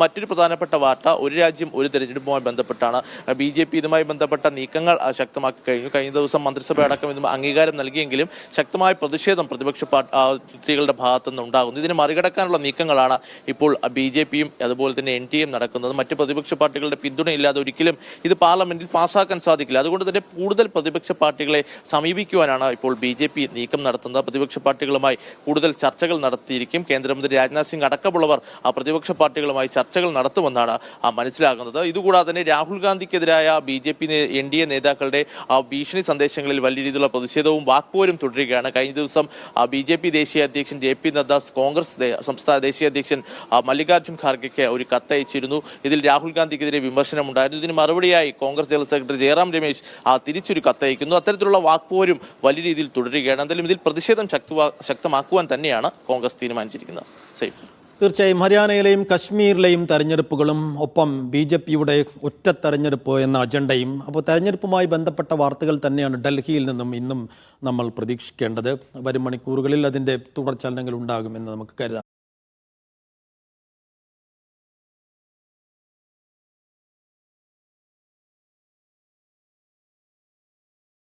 മറ്റൊരു പ്രധാനപ്പെട്ട വാർത്ത ഒരു രാജ്യം ഒരു തെരഞ്ഞെടുപ്പുമായി ബന്ധപ്പെട്ടാണ്. ബി ജെ പി ഇതുമായി ബന്ധപ്പെട്ട നീക്കങ്ങൾ ശക്തമാക്കി കഴിഞ്ഞു. കഴിഞ്ഞ ദിവസം മന്ത്രിസഭ അടക്കം ഇതിന് അംഗീകാരം നൽകിയെങ്കിലും ശക്തമായ പ്രതിഷേധം പ്രതിപക്ഷ പാർട്ടികളുടെ ഭാഗത്തു നിന്ന് ഉണ്ടാകുന്നു. ഇതിനെ മറികടക്കാനുള്ള നീക്കങ്ങളാണ് ഇപ്പോൾ ബി ജെ പിയും അതുപോലെ തന്നെ എൻ ടി എം നടക്കുന്നത്. മറ്റ് പ്രതിപക്ഷ പാർട്ടികളുടെ പിന്തുണയില്ലാതെ ഒരിക്കലും ഇത് പാർലമെന്റിൽ പാസ്സാക്കാൻ സാധിക്കില്ല. അതുകൊണ്ട് തന്നെ കൂടുതൽ പ്രതിപക്ഷ പാർട്ടികളെ സമീപിക്കുവാനാണ് ഇപ്പോൾ ബി ജെ പി നീക്കം നടത്തുന്നത്. പ്രതിപക്ഷ പാർട്ടികളുമായി കൂടുതൽ ചർച്ചകൾ നടത്തിയിരിക്കും. കേന്ദ്രമന്ത്രി രാജ്നാഥ് സിംഗ് അടക്കമുള്ളവർ പ്രതിപക്ഷ പാർട്ടികളുമായി ചർച്ചകൾ നടത്തുമെന്നാണ് മനസ്സിലാകുന്നത്. ഇതുകൂടാതെ തന്നെ Rahul ഗാന്ധിക്കെതിരായ B J P N D A നേതാക്കളുടെ ഭീഷണി സന്ദേശങ്ങളിൽ വലിയ രീതിയിലുള്ള പ്രതിഷേധവും വാക്പോരും തുടരുകയാണ്. കഴിഞ്ഞ ദിവസം ബി ജെ പി ദേശീയ അധ്യക്ഷൻ ജെ പി നദ്ദ കോൺഗ്രസ് സംസ്ഥാന ദേശീയ അധ്യക്ഷൻ മല്ലികാർജുൻ ഖാർഗെക്ക് ഒരു കത്തയച്ചിരുന്നു. ഇതിൽ രാഹുൽ ഗാന്ധിക്കെതിരെ വിമർശനമുണ്ടായിരുന്നു ഇതിന് മറുപടിയായി കോൺഗ്രസ് ജനറൽ സെക്രട്ടറി ജയറാം രമേശ് തിരിച്ചൊരു കത്തയക്കുന്നു. അത്തരത്തിലുള്ള വാക്പോരും വലിയ രീതിയിൽ തുടരുകയാണ്. എന്തായാലും ഇതിൽ പ്രതിഷേധം ശക്തമാ- ശക്തമാക്കുവാൻ തന്നെയാണ് കോൺഗ്രസ് തീരുമാനിച്ചിരിക്കുന്നത്. സൈഫ് തീർച്ചയായും ഹരിയാനയിലെയും കശ്മീരിലെയും തെരഞ്ഞെടുപ്പുകളും ഒപ്പം ബി ജെ പിയുടെ ഒറ്റ തെരഞ്ഞെടുപ്പ് എന്ന അജണ്ടയും അപ്പോൾ തെരഞ്ഞെടുപ്പുമായി ബന്ധപ്പെട്ട വാർത്തകൾ തന്നെയാണ് ഡൽഹിയിൽ നിന്നും ഇന്നും നമ്മൾ പ്രതീക്ഷിക്കേണ്ടത്. വരും മണിക്കൂറുകളിൽ അതിന്റെ തുടർചലനങ്ങൾ ഉണ്ടാകുമെന്ന് നമുക്ക് കരുതാം.